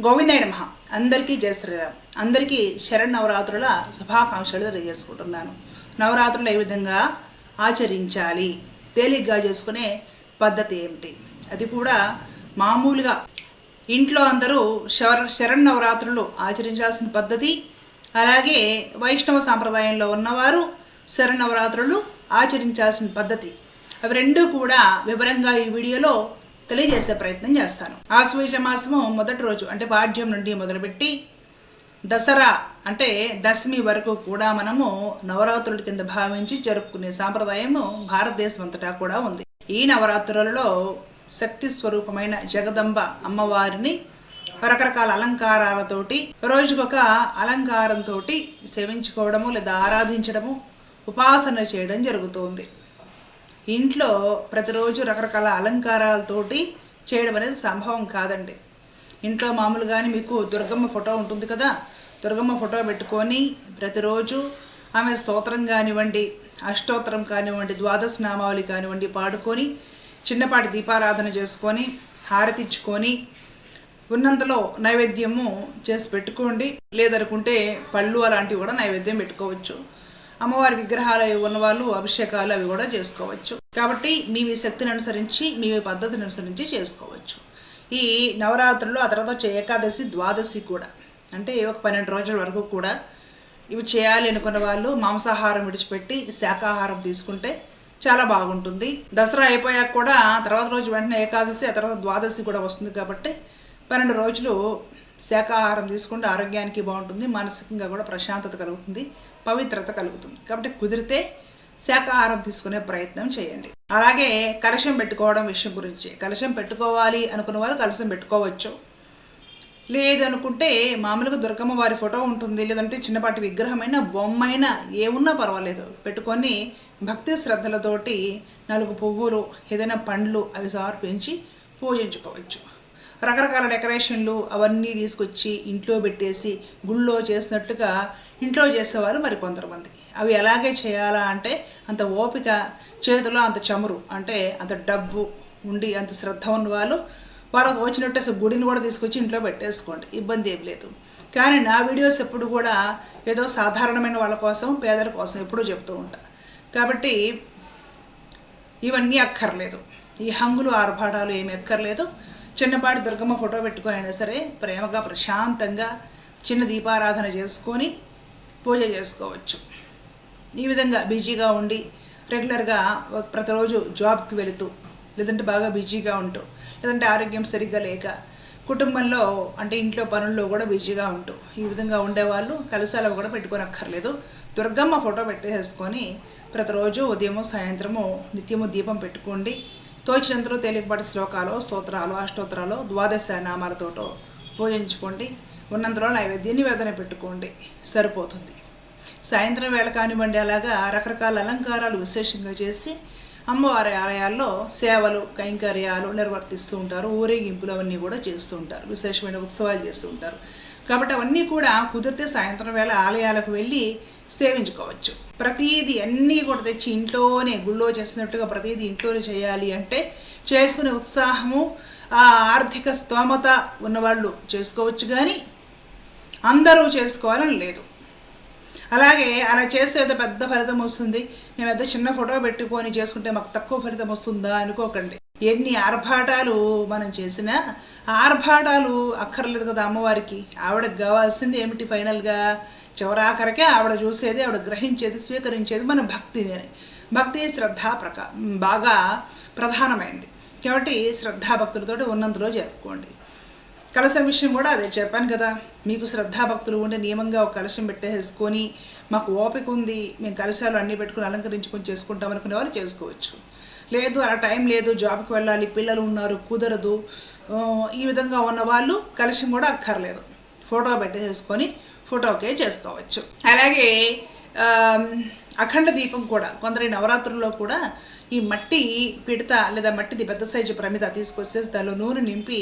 గోవిందాయ నమ. అందరికీ జయ శ్రీరామ్. అందరికీ శరణ్ నవరాత్రుల శుభాకాంక్షలు తెలియజేసుకుంటున్నాను. నవరాత్రులు ఏ విధంగా ఆచరించాలి? తేలిగ్గా చేసుకునే పద్ధతి ఏమిటి? అది కూడా మామూలుగా ఇంట్లో అందరూ శర శరణ్ నవరాత్రులు ఆచరించాల్సిన పద్ధతి. అలాగే వైష్ణవ సాంప్రదాయంలో ఉన్నవారు శరణ్ నవరాత్రులు ఆచరించాల్సిన పద్ధతి. అవి రెండూ కూడా వివరంగా ఈ వీడియోలో తెలియజేసే ప్రయత్నం చేస్తాను. ఆశ్వేజ మాసము మొదటి రోజు అంటే పాఠ్యం నుండి మొదలుపెట్టి దసరా అంటే దశమి వరకు కూడా మనము నవరాత్రుల కింద భావించి జరుపుకునే సాంప్రదాయము భారతదేశం అంతటా కూడా ఉంది. ఈ నవరాత్రులలో శక్తి స్వరూపమైన జగదంబ అమ్మవారిని రకరకాల అలంకారాలతోటి రోజుకొక అలంకారంతో సేవించుకోవడము లేదా ఆరాధించడము ఉపాసన చేయడం జరుగుతుంది. ఇంట్లో ప్రతిరోజు రకరకాల అలంకారాలతోటి చేయడం అనేది సంభవం కాదండి. ఇంట్లో మామూలుగానే మీకు దుర్గమ్మ ఫోటో ఉంటుంది కదా దుర్గమ్మ ఫోటో పెట్టుకొని ప్రతిరోజు ఆమె స్తోత్రం కానివ్వండి అష్టోత్తరం కానివ్వండి ద్వాదశ నామావళి కానివ్వండి పాడుకొని చిన్నపాటి దీపారాధన చేసుకొని హారతిచ్చుకొని ఉన్నంతలో నైవేద్యము చేసి పెట్టుకోండి. లేదనుకుంటే పళ్ళు అలాంటివి కూడా నైవేద్యం పెట్టుకోవచ్చు. అమ్మవారి విగ్రహాలు అవి ఉన్నవాళ్ళు అభిషేకాలు అవి కూడా చేసుకోవచ్చు. కాబట్టి మీ మీ శక్తిని అనుసరించి మీ మీ పద్ధతిని అనుసరించి చేసుకోవచ్చు. ఈ నవరాత్రులు ఆ తర్వాత వచ్చే ఏకాదశి ద్వాదశి కూడా. అంటే ఒక పన్నెండు రోజుల వరకు కూడా ఇవి చేయాలి అనుకున్న వాళ్ళు మాంసాహారం విడిచిపెట్టి శాకాహారం తీసుకుంటే చాలా బాగుంటుంది. దసరా అయిపోయాక కూడా తర్వాత రోజు వెంటనే ఏకాదశి ఆ తర్వాత ద్వాదశి కూడా వస్తుంది కాబట్టి పన్నెండు రోజులు శాకాహారం తీసుకుంటే ఆరోగ్యానికి బాగుంటుంది మానసికంగా కూడా ప్రశాంతత కలుగుతుంది. పవిత్రత కలుగుతుంది. కాబట్టి కుదిరితే శాకాహారం తీసుకునే ప్రయత్నం చేయండి. అలాగే కలశం పెట్టుకోవడం విషయం గురించి. కలశం పెట్టుకోవాలి అనుకున్న వాళ్ళు కలశం పెట్టుకోవచ్చు. లేదనుకుంటే మామూలుగా దుర్గమ్మ వారి ఫోటో ఉంటుంది. లేదంటే చిన్నపాటి విగ్రహమైన బొమ్మైనా ఏమున్నా పర్వాలేదు. పెట్టుకొని భక్తి శ్రద్ధలతోటి నాలుగు పువ్వులు ఏదైనా పండ్లు అవి సమర్పించి పూజించుకోవచ్చు. రకరకాల డెకరేషన్లు అవన్నీ తీసుకొచ్చి ఇంట్లో పెట్టేసి గుళ్ళో చేసినట్లుగా ఇంట్లో చేసేవారు మరి కొంతమంది. అవి ఎలాగే చేయాలా అంటే అంత ఓపిక చేతిలో అంత చమురు అంటే అంత డబ్బు ఉండి అంత శ్రద్ధ ఉన్న వాళ్ళు వారు వచ్చినట్టే గుడిని కూడా తీసుకొచ్చి ఇంట్లో పెట్టేసుకోండి. ఇబ్బంది ఏం లేదు. కానీ నా వీడియోస్ ఎప్పుడు కూడా ఏదో సాధారణమైన వాళ్ళ కోసం పేదల కోసం ఎప్పుడూ చెప్తూ ఉంటా. కాబట్టి ఇవన్నీ అక్కర్లేదు. ఈ హంగులు ఆర్భాటాలు ఏమి అక్కర్లేదు. చిన్నపాటి దుర్గమ్మ ఫోటో పెట్టుకొని అయినా సరే ప్రేమగా ప్రశాంతంగా చిన్న దీపారాధన చేసుకొని పూజ చేసుకోవచ్చు. ఈ విధంగా బిజీగా ఉండి రెగ్యులర్గా ప్రతిరోజు జాబ్కి వెళుతూ లేదంటే బాగా బిజీగా ఉంటూ లేదంటే ఆరోగ్యం సరిగ్గా లేక కుటుంబంలో అంటే ఇంట్లో పనుల్లో కూడా బిజీగా ఉంటూ ఈ విధంగా ఉండేవాళ్ళు కలశాలు కూడా పెట్టుకొని అక్కర్లేదు దుర్గమ్మ ఫోటో పెట్టేసుకొని ప్రతిరోజు ఉదయము సాయంత్రము నిత్యము దీపం పెట్టుకోండి. తోచినంతలో తేలికపాటి శ్లోకాలు స్తోత్రాలు అష్టోత్తరాలు ద్వాదశ నామాలతోటో పూజించుకోండి. ఉన్నంతలో నైవేద్యం నివేదన పెట్టుకోండి. సరిపోతుంది. సాయంత్రం వేళ కానివ్వండి అలాగా రకరకాల అలంకారాలు విశేషంగా చేసి అమ్మవారి ఆలయాల్లో సేవలు కైంకర్యాలు నిర్వర్తిస్తూ ఉంటారు. ఊరేగింపులు అవన్నీ కూడా చేస్తూ ఉంటారు. విశేషమైన ఉత్సవాలు చేస్తూ ఉంటారు. కాబట్టి అవన్నీ కూడా కుదిరితే సాయంత్రం వేళ ఆలయాలకు వెళ్ళి సేవించుకోవచ్చు. ప్రతీది అన్నీ కూడా తెచ్చి ఇంట్లోనే గుళ్ళో చేసినట్టుగా ప్రతీది ఇంట్లోనే చేయాలి అంటే చేసుకునే ఉత్సాహము ఆ ఆర్థిక స్తోమత ఉన్నవాళ్ళు చేసుకోవచ్చు. కానీ అందరూ చేసుకోవాలని లేదు. అలాగే అలా చేస్తే ఏదో పెద్ద ఫలితం వస్తుంది. మేము ఏదో చిన్న ఫోటో పెట్టుకొని చేసుకుంటే మాకు తక్కువ ఫలితం వస్తుందా అనుకోకండి. ఎన్ని ఆర్భాటాలు మనం చేసినా ఆర్భాటాలు అక్కర్లేదు కదా అమ్మవారికి. ఆవిడకి కావాల్సింది ఏమిటి ఫైనల్గా? చివరాఖరికే ఆవిడ చూసేది ఆవిడ గ్రహించేది స్వీకరించేది మన భక్తిని. అని భక్తి శ్రద్ధ ప్రకా బాగా ప్రధానమైంది. కాబట్టి శ్రద్ధాభక్తులతో ఉన్నంతలో జరుపుకోండి. కలశం విషయం కూడా అదే చెప్పాను కదా. మీకు శ్రద్ధాభక్తులు ఉండే నియమంగా ఒక కలశం పెట్టేసుకొని మాకు ఓపిక ఉంది మేము కలశాలు అన్నీ పెట్టుకుని అలంకరించుకొని చేసుకుంటాం అనుకునే వాళ్ళు చేసుకోవచ్చు. లేదు అలా టైం లేదు జాబ్కి వెళ్ళాలి పిల్లలు ఉన్నారు కుదరదు. ఈ విధంగా ఉన్న వాళ్ళు కలశం కూడా అక్కర్లేదు. ఫోటో పెట్టేసుకొని ఫోటోకే చేసుకోవచ్చు. అలాగే అఖండ దీపం కూడా కొందరి నవరాత్రుల్లో కూడా ఈ మట్టి పిడత లేదా మట్టిది పెద్ద సైజు ప్రమిద తీసుకొచ్చేసి దానిలో నూనె నింపి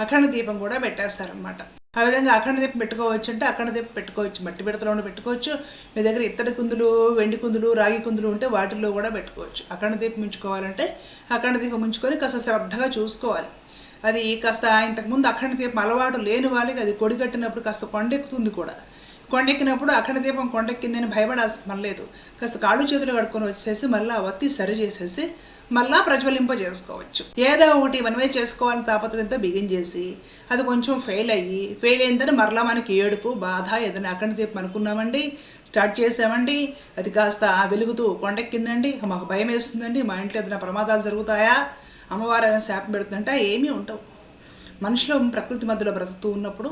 అఖండ దీపం కూడా పెట్టేస్తారనమాట ఆ విధంగా అఖండ దీపం పెట్టుకోవచ్చు అంటే అఖండ దీపం పెట్టుకోవచ్చు మట్టి పిడతలోనే పెట్టుకోవచ్చు మీ దగ్గర ఇత్తడి కుందులు వెండి కుందులు రాగి కుందులు ఉంటే వాటిల్లో కూడా పెట్టుకోవచ్చు. అఖండ దీపం ఉంచుకోవాలంటే అఖండ దీపం ఉంచుకొని కాస్త శ్రద్ధగా చూసుకోవాలి. అది కాస్త ఇంతకుముందు అఖండ దీపం అలవాటు లేని వాళ్ళకి అది కొడిగట్టినప్పుడు కాస్త కొండెక్కుతుంది కూడా. కొండెక్కినప్పుడు అక్కడ దీపం కొండెక్కిందని భయపడాల్సిన పని లేదు కాస్త కాళ్ళు చేతులు కడుక్కొని వచ్చేసి మళ్ళీ ఆ వత్తి సరి చేసేసి మళ్ళా ప్రజ్వలింప చేసుకోవచ్చు. ఏదో ఒకటి మనమే చేసుకోవాలని తాపత్రయంతో బిగించేసి అది కొంచెం ఫెయిల్ అయ్యి ఫెయిల్ అయిందని మరలా మనకి ఏడుపు బాధ ఏదైనా అక్కడి దీపం అనుకున్నామండి స్టార్ట్ చేసామండి అది కాస్త వెలుగుతూ కొండెక్కిందండి మాకు భయం వేస్తుందండి మా ఇంట్లో ఏదైనా ప్రమాదాలు జరుగుతాయా? అమ్మవారు ఏదైనా శాపం పెడుతుందంటే ఏమీ ఉండవు. మనుషులు ప్రకృతి మధ్యలో బ్రతుకుతూ ఉన్నప్పుడు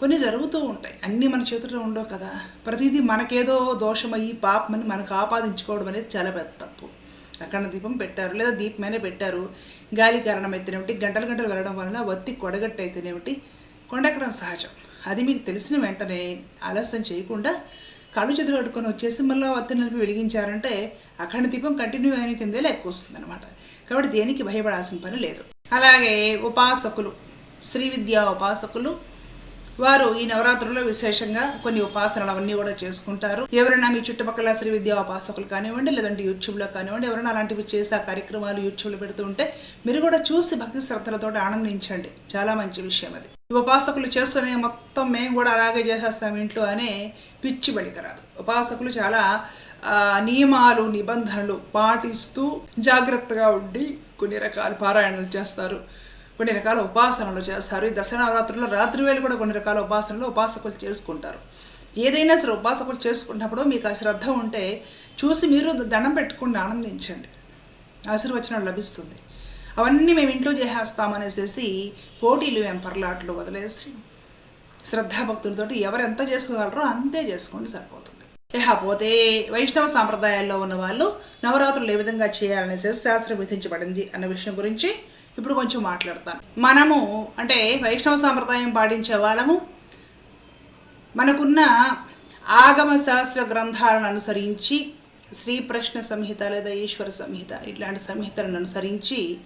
కొన్ని జరుగుతూ ఉంటాయి. అన్నీ మన చేతుల్లో ఉండవు కదా. ప్రతిదీ మనకేదో దోషమయ్యి పాపమని మనకు ఆపాదించుకోవడం అనేది చాలా పెద్ద తప్పు. అక్కడ దీపం పెట్టారు లేదా దీపమైనా పెట్టారు. గాలి కారణం అయితేనేమిటి గంటలు గంటలు వెళ్ళడం వలన ఒత్తి కొడగట్టు అయితేనేమిటి కొండెక్కడం సహజం. అది మీకు తెలిసిన వెంటనే ఆలస్యం చేయకుండా కళ్ళు చేతులు కట్టుకొని వచ్చేసి మళ్ళీ ఒత్తి నిలిపి వెలిగించారంటే అఖండ దీపం కంటిన్యూ అయిన కిందేలా ఎక్కువ వస్తుంది అనమాట కాబట్టి దేనికి భయపడాల్సిన పని లేదు. అలాగే ఉపాసకులు శ్రీ విద్యా ఉపాసకులు వారు ఈ నవరాత్రుల్లో విశేషంగా కొన్ని ఉపాసనలు అవన్నీ కూడా చేసుకుంటారు. ఎవరైనా మీ చుట్టుపక్కల శ్రీ విద్యా ఉపాసకులు కానివ్వండి లేదంటే యూట్యూబ్లో కానివ్వండి ఎవరైనా అలాంటివి చేసే ఆ కార్యక్రమాలు యూట్యూబ్లో పెడుతూ ఉంటే మీరు కూడా చూసి భక్తి శ్రద్ధలతో ఆనందించండి. చాలా మంచి విషయం అది. ఉపాసకులు చేస్తూనే మొత్తం మేము కూడా అలాగే చేసేస్తాం ఇంట్లో అనే పిచ్చి రాదు. ఉపాసకులు చాలా నియమాలు నిబంధనలు పాటిస్తూ జాగ్రత్తగా ఉండి కొన్ని రకాల పారాయణలు చేస్తారు. కొన్ని రకాల ఉపాసనలు చేస్తారు. ఈ దసరా నవరాత్రుల్లో రాత్రి వేళ కూడా కొన్ని రకాల ఉపాసనలు ఉపాసకులు చేసుకుంటారు. ఏదైనా సరే ఉపాసకులు చేసుకున్నప్పుడు మీకు ఆ శ్రద్ధ ఉంటే చూసి మీరు దండం పెట్టుకుని ఆనందించండి. ఆశీర్వచనం లభిస్తుంది. అవన్నీ మేము ఇంట్లో చేసేస్తామనేసి పోటీలు వెంపర్లాట్లు వదిలేసి శ్రద్ధాభక్తులతోటి ఎవరు ఎంత చేసుకోగలరో అంతే చేసుకోండి సరిపోతుంది. లేకపోతే వైష్ణవ సాంప్రదాయాల్లో ఉన్న వాళ్ళు నవరాత్రులు ఏ విధంగా చేయాలనేసి శాస్త్రం విధించబడింది అన్న విషయం గురించి ఇప్పుడు కొంచెం మాట్లాడతాను మనము అంటే వైష్ణవ సాంప్రదాయం పాటించే వాళ్ళము మనకున్న ఆగమ శాస్త్ర గ్రంథాలను అనుసరించి శ్రీ ప్రశ్న సంహిత లేదా ఈశ్వర సంహిత ఇట్లాంటి సంహితలను అనుసరించి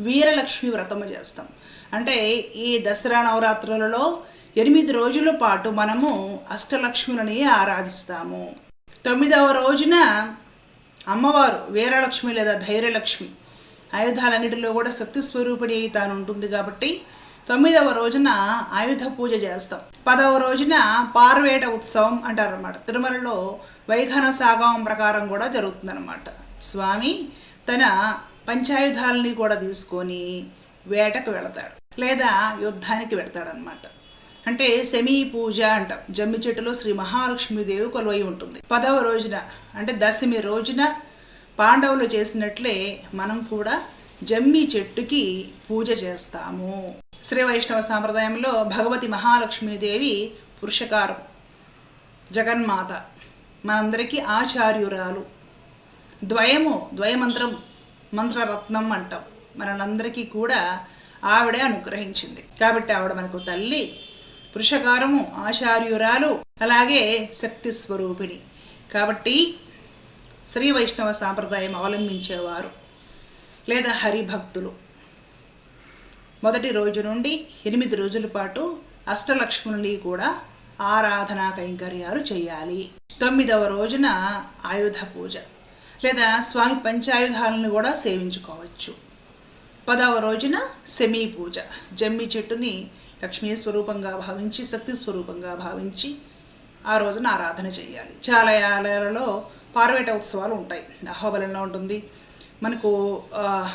వీరలక్ష్మి వ్రతము చేస్తాం. అంటే ఈ దసరా నవరాత్రులలో ఎనిమిది రోజుల పాటు మనము అష్టలక్ష్ములని ఆరాధిస్తాము. తొమ్మిదవ రోజున అమ్మవారు వీరలక్ష్మి లేదా ధైర్యలక్ష్మి ఆయుధాలన్నిటిలో కూడా శక్తి స్వరూపిణి అయి తాను ఉంటుంది కాబట్టి తొమ్మిదవ రోజున ఆయుధ పూజ చేస్తాం. పదవ రోజున పార్వేట ఉత్సవం అంటారన్నమాట. తిరుమలలో వైఖన సాగమం ప్రకారం కూడా జరుగుతుందన్నమాట. స్వామి తన పంచాయుధాలని కూడా తీసుకొని వేటకు వెళతాడు లేదా యుద్ధానికి వెళతాడనమాట అంటే సెమీ పూజ అంటాం. జమ్మి చెట్టులో శ్రీ మహాలక్ష్మీదేవి కొలువై ఉంటుంది. పదవ రోజున అంటే దశమి రోజున పాండవులు చేసినట్లే మనం కూడా జమ్మి చెట్టుకి పూజ చేస్తాము. శ్రీ వైష్ణవ సాంప్రదాయంలో భగవతి మహాలక్ష్మీదేవి పురుషకారం జగన్మాత మనందరికీ ఆచార్యురాలు. ద్వయము ద్వయమంత్రం మంత్రరత్నం అంటాం. మనందరికీ కూడా ఆవిడే అనుగ్రహించింది. కాబట్టి ఆవిడ మనకు తల్లి పురుషకారము ఆచార్యురాలు అలాగే శక్తి స్వరూపిణి. కాబట్టి శ్రీ వైష్ణవ సాంప్రదాయం అవలంబించేవారు లేదా హరిభక్తులు. మొదటి రోజు నుండి ఎనిమిది రోజుల పాటు అష్టలక్ష్ముని కూడా ఆరాధనా కైంకర్యాలు చేయాలి. తొమ్మిదవ రోజున ఆయుధ పూజ లేదా స్వామి పంచాయుధాలను కూడా సేవించుకోవచ్చు. పదవ రోజున సెమీ పూజ జమ్మి చెట్టుని లక్ష్మీ స్వరూపంగా భావించి శక్తి స్వరూపంగా భావించి ఆ రోజున ఆరాధన చేయాలి. చాలా ఆలయాలలో పార్వేట ఉత్సవాలు ఉంటాయి. అహోబలంలో ఉంటుంది. మనకు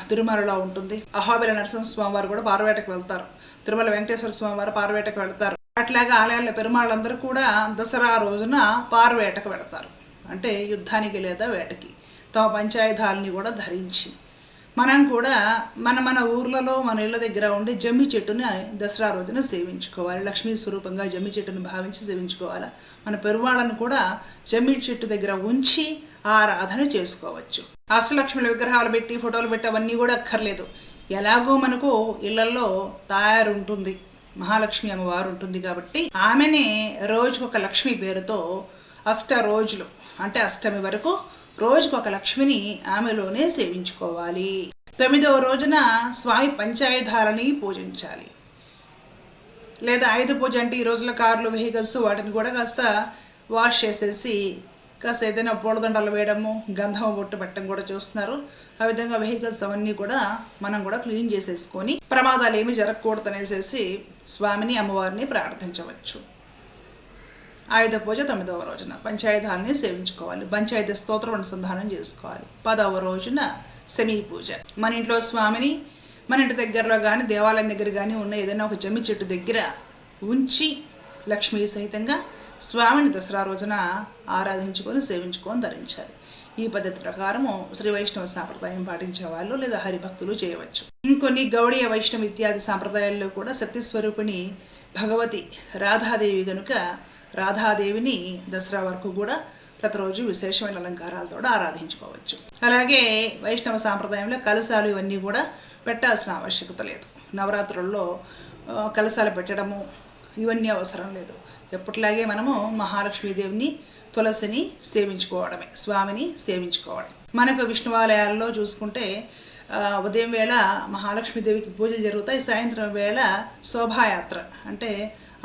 తిరుమలలో ఉంటుంది. అహోబల నరసింహస్వామి వారు కూడా పార్వేటకు వెళ్తారు. తిరుమల వెంకటేశ్వర స్వామి వారు పార్వేటకు వెళ్తారు. అట్లాగే ఆలయాల్లో పెరుమాళ్ళందరూ కూడా దసరా రోజున పార్వేటకు వెళతారు. అంటే యుద్ధానికి లేదా వేటకి. తమ పంచాయుధాలని కూడా ధరించి మనం కూడా మన మన ఊర్లలో మన ఇళ్ళ దగ్గర ఉండి జమ్మి చెట్టుని దసరా రోజున సేవించుకోవాలి. లక్ష్మీ స్వరూపంగా జమ్మి చెట్టుని భావించి సేవించుకోవాలి. మన పెరువాళ్ళను కూడా జమ్మి చెట్టు దగ్గర ఉంచి ఆరాధన చేసుకోవచ్చు. అష్టలక్ష్ముల విగ్రహాలు పెట్టి ఫోటోలు పెట్టి అవన్నీ కూడా అక్కర్లేదు. ఎలాగో మనకు ఇళ్ళలో తయారు ఉంటుంది మహాలక్ష్మి అమ్మవారు ఉంటుంది కాబట్టి ఆమెనే రోజు ఒక లక్ష్మి పేరుతో అష్ట రోజులు అంటే అష్టమి వరకు రోజుకు ఒక లక్ష్మిని ఆమెలోనే సేవించుకోవాలి. తొమ్మిదవ రోజున స్వామి పంచాయుధాలని పూజించాలి. లేదా ఆయుధ పూజ అంటే ఈ రోజుల కార్లు వెహికల్స్ వాటిని కూడా కాస్త వాష్ చేసేసి కాస్త ఏదైనా పూలదండలు వేయడము గంధం బొట్టు పెట్టడం కూడా చూస్తున్నారు. ఆ విధంగా వెహికల్స్ అవన్నీ కూడా మనం కూడా క్లీన్ చేసేసుకొని ప్రమాదాలు ఏమీ జరగకూడదు అనేసి స్వామిని అమ్మవారిని ప్రార్థించవచ్చు. ఆయుధ పూజ తొమ్మిదవ రోజున పంచాయుధాలని సేవించుకోవాలి. పంచాయుధ స్తోత్రం అనుసంధానం చేసుకోవాలి. పదవ రోజున శమీ పూజ. మన ఇంట్లో స్వామిని మన ఇంటి దగ్గరలో కానీ దేవాలయం దగ్గర కానీ ఉన్న ఏదైనా ఒక జమ్మి చెట్టు దగ్గర ఉంచి లక్ష్మీ సహితంగా స్వామిని దసరా రోజున ఆరాధించుకొని సేవించుకొని ధరించాలి. ఈ పద్ధతి ప్రకారము శ్రీ వైష్ణవ సాంప్రదాయం పాటించే వాళ్ళు లేదా హరిభక్తులు చేయవచ్చు. ఇంకొన్ని గౌడీయ వైష్ణవ ఇత్యాది సాంప్రదాయాల్లో కూడా శక్తి స్వరూపిణి భగవతి రాధాదేవి కనుక రాధాదేవిని దసరా వరకు కూడా ప్రతిరోజు విశేషమైన అలంకారాలతో ఆరాధించుకోవచ్చు. అలాగే వైష్ణవ సాంప్రదాయంలో కలశాలు ఇవన్నీ కూడా పెట్టాల్సిన ఆవశ్యకత లేదు. నవరాత్రుల్లో కలశాలు పెట్టడము ఇవన్నీ అవసరం లేదు. ఎప్పటిలాగే మనము మహాలక్ష్మీదేవిని తులసిని సేవించుకోవడమే స్వామిని సేవించుకోవడం మనకు విష్ణువాలయాల్లో చూసుకుంటే ఉదయం వేళ మహాలక్ష్మీదేవికి పూజలు జరుగుతాయి సాయంత్రం వేళ శోభాయాత్ర. అంటే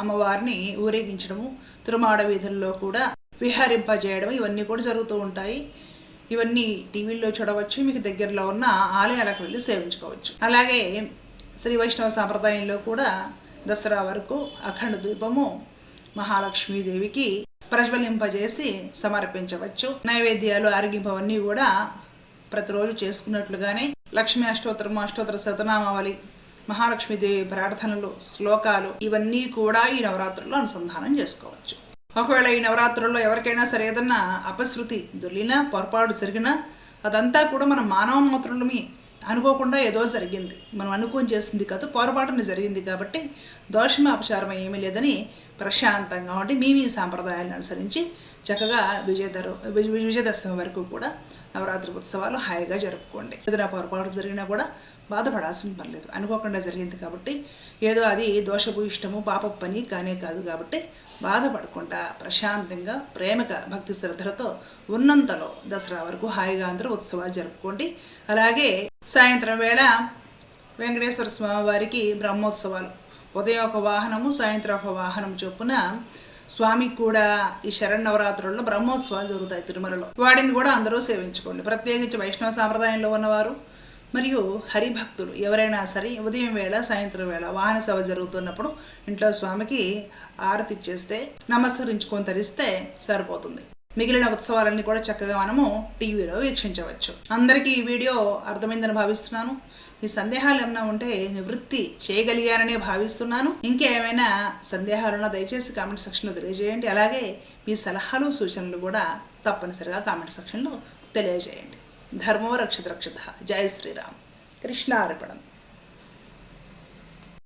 అమ్మవారిని ఊరేగించడము తిరుమాడ వీధుల్లో కూడా విహరింపజేయడం ఇవన్నీ కూడా జరుగుతూ ఉంటాయి. ఇవన్నీ టీవీల్లో చూడవచ్చు మీకు దగ్గరలో ఉన్న ఆలయాలకు వెళ్ళి సేవించుకోవచ్చు. అలాగే శ్రీ వైష్ణవ సాంప్రదాయంలో కూడా దసరా వరకు అఖండ దీపము మహాలక్ష్మీదేవికి ప్రజ్వలింపజేసి సమర్పించవచ్చు. నైవేద్యాలు ఆరగింపవన్నీ కూడా ప్రతిరోజు చేసుకున్నట్లుగానే లక్ష్మీ అష్టోత్తరం అష్టోత్తర శతనామావళి మహాలక్ష్మీదేవి ప్రార్థనలు శ్లోకాలు ఇవన్నీ కూడా ఈ నవరాత్రుల్లో అనుసంధానం చేసుకోవచ్చు. ఒకవేళ ఈ నవరాత్రుల్లో ఎవరికైనా సరే ఏదన్నా అపశృతి దొల్లినా పొరపాటు జరిగినా అదంతా కూడా మన మానవ మాత్రులమి అనుకోకుండా ఏదో జరిగింది. మనం అనుకోని చేసింది కాదు పొరపాటున జరిగింది కాబట్టి దోషమ అపచారం ఏమీ లేదని ప్రశాంతంగా ఉండి మీ మీ సాంప్రదాయాలను అనుసరించి చక్కగా విజయదరు విజయదశమి వరకు కూడా నవరాత్రి ఉత్సవాలు హాయిగా జరుపుకోండి. ఏదైనా పొరపాటు జరిగినా కూడా బాధపడాల్సిన పర్లేదు అనుకోకుండా జరిగింది కాబట్టి ఏదో అది దోషపు ఇష్టము పాప పని కానే కాదు కాబట్టి బాధపడకుండా ప్రశాంతంగా ప్రేమగా భక్తి శ్రద్ధలతో ఉన్నంతలో దసరా వరకు హాయిగా అందరూ ఉత్సవాలు జరుపుకోండి. అలాగే సాయంత్రం వేళ వెంకటేశ్వర స్వామి వారికి బ్రహ్మోత్సవాలు. ఉదయం ఒక వాహనము సాయంత్రం ఒక వాహనం చొప్పున స్వామికి కూడా ఈ శరణవరాత్రుల్లో బ్రహ్మోత్సవాలు జరుగుతాయి తిరుమలలో. వాటిని కూడా అందరూ సేవించుకోండి. ప్రత్యేకించి వైష్ణవ సాంప్రదాయంలో ఉన్నవారు మరియు హరిభక్తులు ఎవరైనా సరే ఉదయం వేళ సాయంత్రం వేళ వాహన సేవ జరుగుతున్నప్పుడు ఇంట్లో స్వామికి ఆరతి ఇచ్చేస్తే నమస్కరించుకొని తరిస్తే సరిపోతుంది. మిగిలిన ఉత్సవాలన్నీ కూడా చక్కగా మనము టీవీలో వీక్షించవచ్చు. అందరికీ ఈ వీడియో అర్థమైందని భావిస్తున్నాను. మీ సందేహాలు ఏమైనా ఉంటే నివృత్తి చేయగలిగారనే భావిస్తున్నాను. ఇంకేమైనా సందేహాలున్నా దయచేసి కామెంట్ సెక్షన్లో తెలియజేయండి. అలాగే మీ సలహాలు సూచనలు కూడా తప్పనిసరిగా కామెంట్ సెక్షన్లో తెలియజేయండి. धर्मो रक्षित रक्षित जय श्रीराम कृष्णार्पणम्